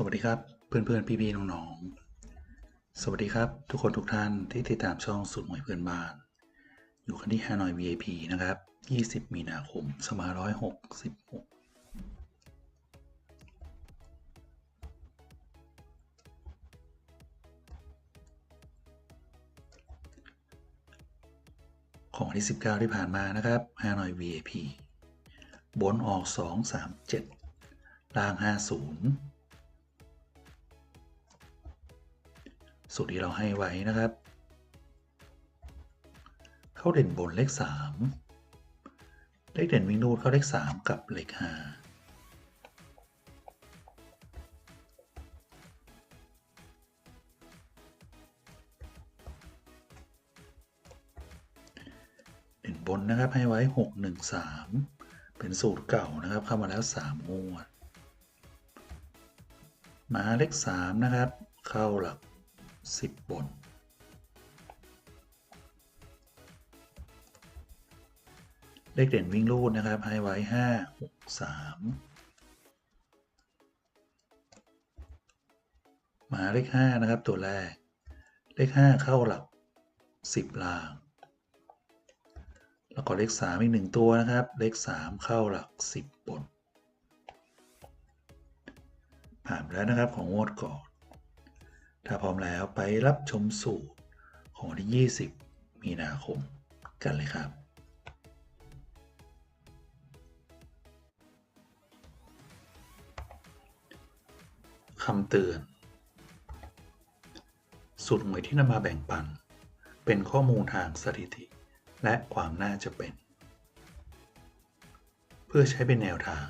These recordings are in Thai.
สวัสดีครับเพื่อนเพื่อนพี่พี่น้องน้องๆ สวัสดีครับทุกคนทุกท่านที่ติดตามช่องสุดหมวยเพื่อนบ้าน อยู่กันที่ฮานอย VIP นะครับ 20 มีนาคม2566ของวันที่ 19 ที่ผ่านมานะครับฮานอย VIP บนออก 237ล่าง 50 สูตรที่เราให้ไว้นะครับ เข้าเด่นบนเลข 3 เลขเด่นวิ่งรูดเข้าเลข 3 กับเลข5เด่นบนนะครับให้ไว้ 6 1 3 เป็นสูตรเก่านะครับเข้ามาแล้ว 3 งวด มาเลข 3 นะครับ เข้าหลัก 10บนเลขเด่นวิ่งรูดนะครับ ให้ไว้ 5 6 3มาเลข 5 นะครับ ตัวแรก เลข 5 เข้าหลัก 10 ลาง แล้วก็เลข 3 อีก 1 ตัวนะครับ เลข 3 เข้าหลัก 10บนผ่านไปแล้วนะครับของงวดก่อน ถ้าพร้อมแล้วไปรับชมสูตรของวันที่ 20 มีนาคมกันเลยครับ คำเตือน สูตรหวยที่นำมาแบ่งปัน เป็นข้อมูลทางสถิติ และความน่าจะเป็น เพื่อใช้เป็นแนวทาง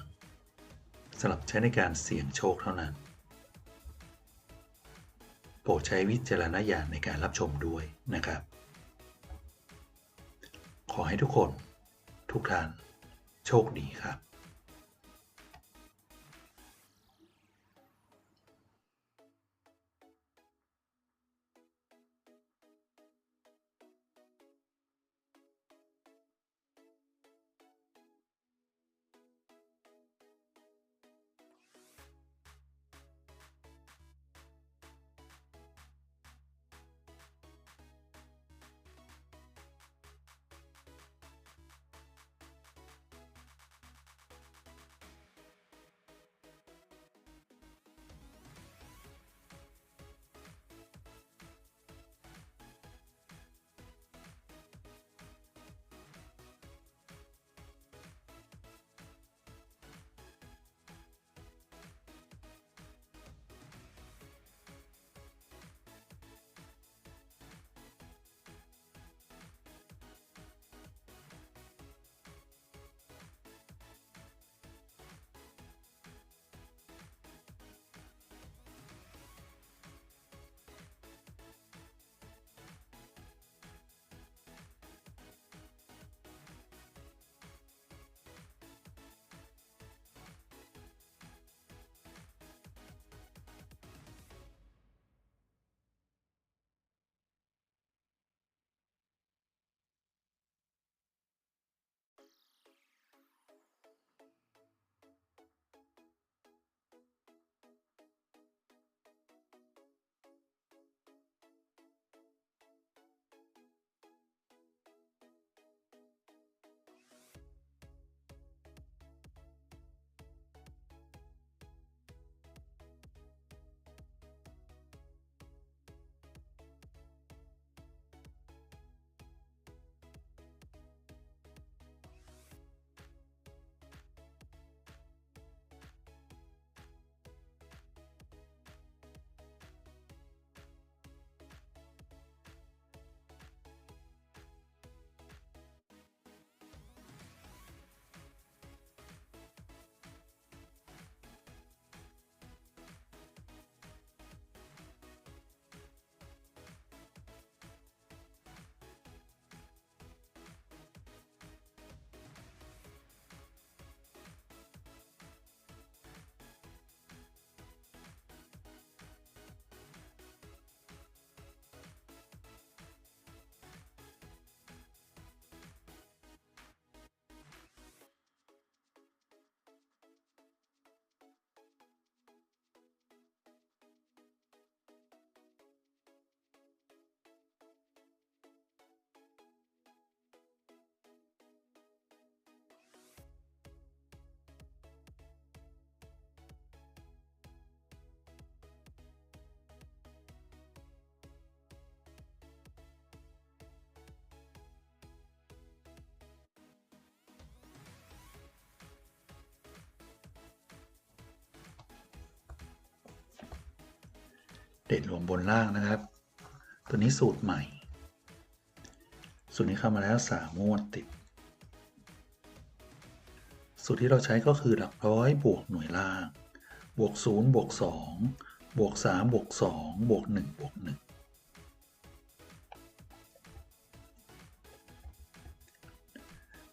สำหรับใช้ในการเสี่ยงโชคเท่านั้น ปรดใช้วิจารณญาณในการรับชมด้วยนะครับ ขอให้ทุกคน ทุกท่าน โชคดีครับ เด่นรวมบนล่างนะครับ ตัวนี้สูตรใหม่ สูตรนี้เข้ามาแล้วสามงวดติด สูตรที่เราใช้ก็คือหลักร้อยบวกหน่วยล่าง บวกศูนย์บวกสองบวกสามบวกสองบวกหนึ่งบวกหนึ่ง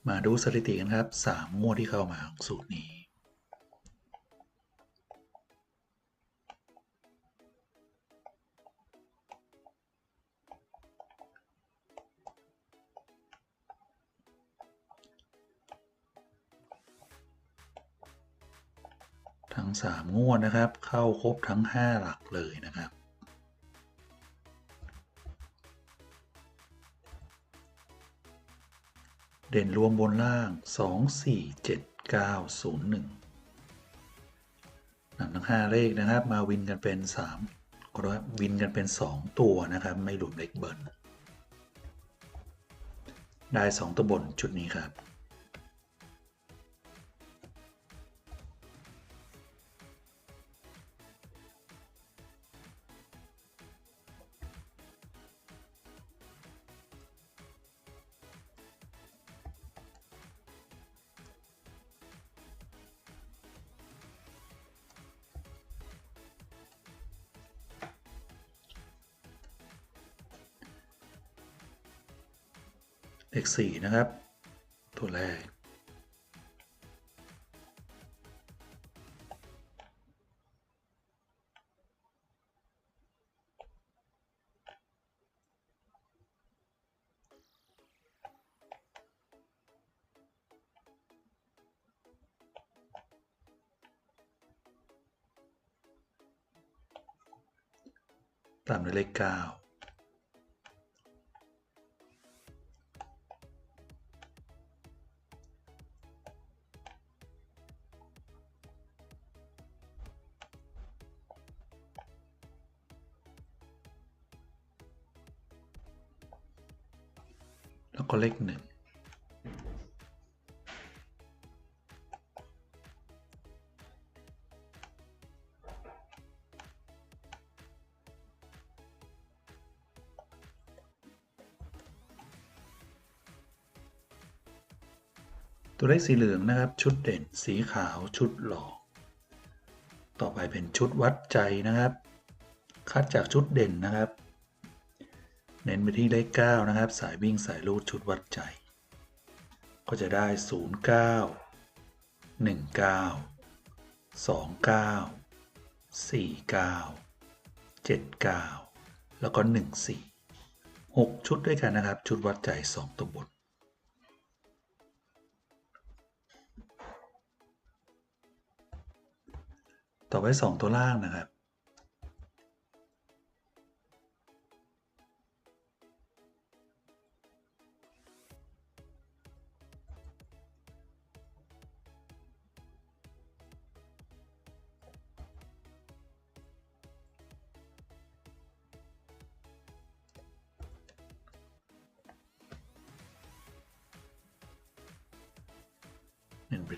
มาดูสถิติกันครับสามงวดที่เข้ามาของสูตรนี้ ทั้ง 3 งวดนะครับ เข้าครบทั้ง 5 หลักเลยนะครับ เด่นรวมบนล่าง 2 4 7 9 0 1นำทั้ง 5 เลขนะครับ มาวินกันเป็น3ก็ว่าวินกันเป็น 2 ตัวนะครับ ไม่หลุดเล็กเบิร์นได้ 2 ตัวบนชุดนี้ครับ เลข4นะครับ ตัวแรก ตามด้วยเลข9 แล้วก็เลขหนึ่งตัวเลขสีเหลืองนะครับ ชุดเด่นสีขาวชุดหลอก ต่อไปเป็นชุดวัดใจนะครับ คัดจากชุดเด่นนะครับ เน้นไปที่เลข9นะครับ สายวิ่งสายรูดชุดวัดใจ ก็จะได้ 09 19 29 49 79 แล้วก็ 14 6 ชุดด้วยกันนะครับ ชุดวัดใจ 2 ตัวบนต่อไป 2 ตัวล่างนะครับ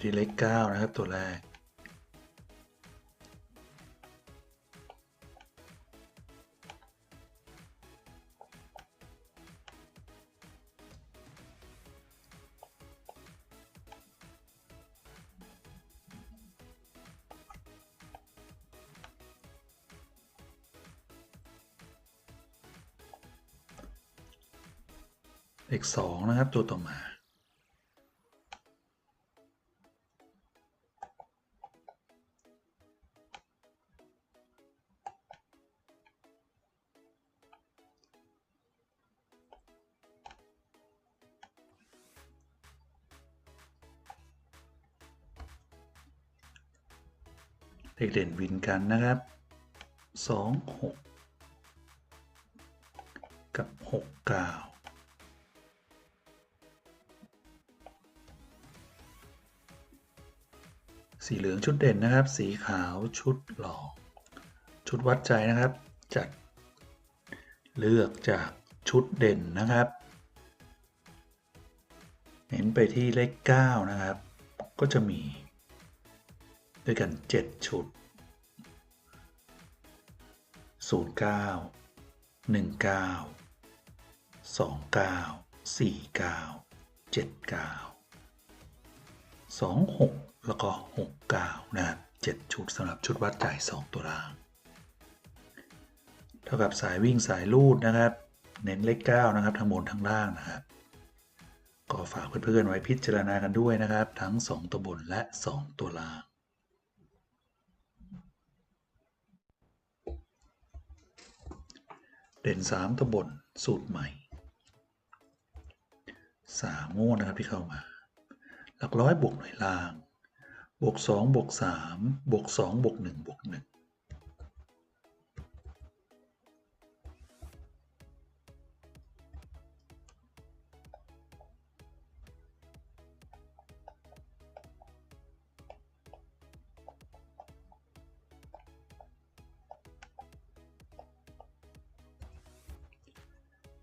ที่เลข9นะครับตัวแรก เลข2นะครับ ตัวต่อมา เลขเด่นวินกันนะครับ 2 6 กับ 6 9สีเหลืองชุดเด่นนะครับ สีขาวชุดหลอก ชุดวัดใจนะครับ จัด เลือกจากชุดเด่นนะครับ เน้นไปที่เลข 9 นะครับ ก็จะมี ด้วยกัน 7 ชุด 09 19 29 49 79 26 แล้วก็ 69 นะครับ7ชุดสำหรับชุดวัดจ่าย 2 ตัวล่าง เท่ากับสายวิ่งสายลูดนะครับ เน้นเลข9นะครับ ทั้งบนทั้งล่างนะครับ ก็ฝากเพื่อนๆไว้พิจารณากันด้วยนะครับ ทั้ง 2 ตัวบนและ 2 ตัวล่าง เด่น 3ตำบนสูตรใหม่ 3 โง่นะครับที่เข้ามา หลักร้อยบวกหน่วยล่าง บวก 2 บวก 3 บวก 2 บวก 1 บวก 1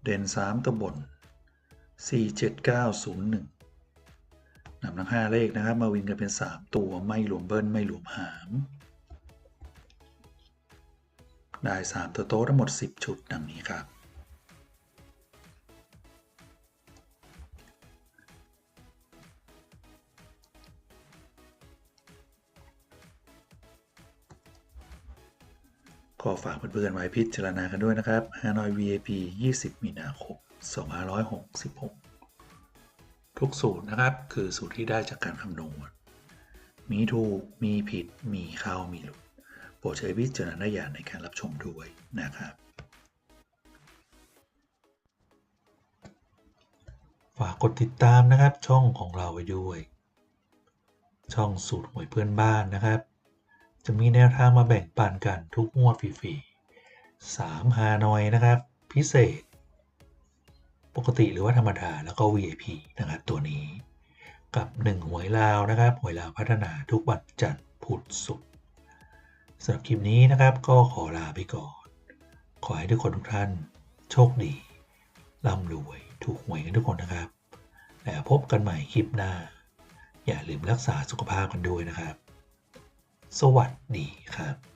เด่น 3 ตัวบน 47901นำทั้ง 5 เลขนะครับ มาวินกันเป็น 3 ตัวไม่รวมเบิ้ลไม่รวมหาม ได้ 3 ตัวโต๊ะทั้งหมด 10 ชุดดังนี้ครับ ก็ฝากเพื่อนๆไว้พิจารณากันด้วยนะครับ Hanoi VIP 20 มีนาคม 2566 ทุกสูตรนะครับ คือสูตรที่ได้จากการคำนวณ มีถูก มีผิด มีเข้า มีหลุด โปรดใช้วิจารณญาณในการรับชมด้วยนะครับ ฝากกดติดตามนะครับช่องของเราไว้ด้วย ช่องสูตรหวยเพื่อนบ้านนะครับ จะมีแนวทางมาแบ่งปันกันทุกงวดฟรีๆ3ฮานอยนะครับ พิเศษ ปกติหรือว่าธรรมดาแล้วก็ VIP นะครับตัวนี้ กับ 1 หวยลาวนะครับ หวยลาวพัฒนาทุกวันจันทร์พุธศุกร์สำหรับคลิปนี้นะครับก็ขอลาไปก่อน ขอให้ทุกคนทุกท่านโชคดีร่ำรวยถูกหวยกันทุกคนนะครับ แล้วพบกันใหม่คลิปหน้า อย่าลืมรักษาสุขภาพกันด้วยนะครับ สวัสดีครับ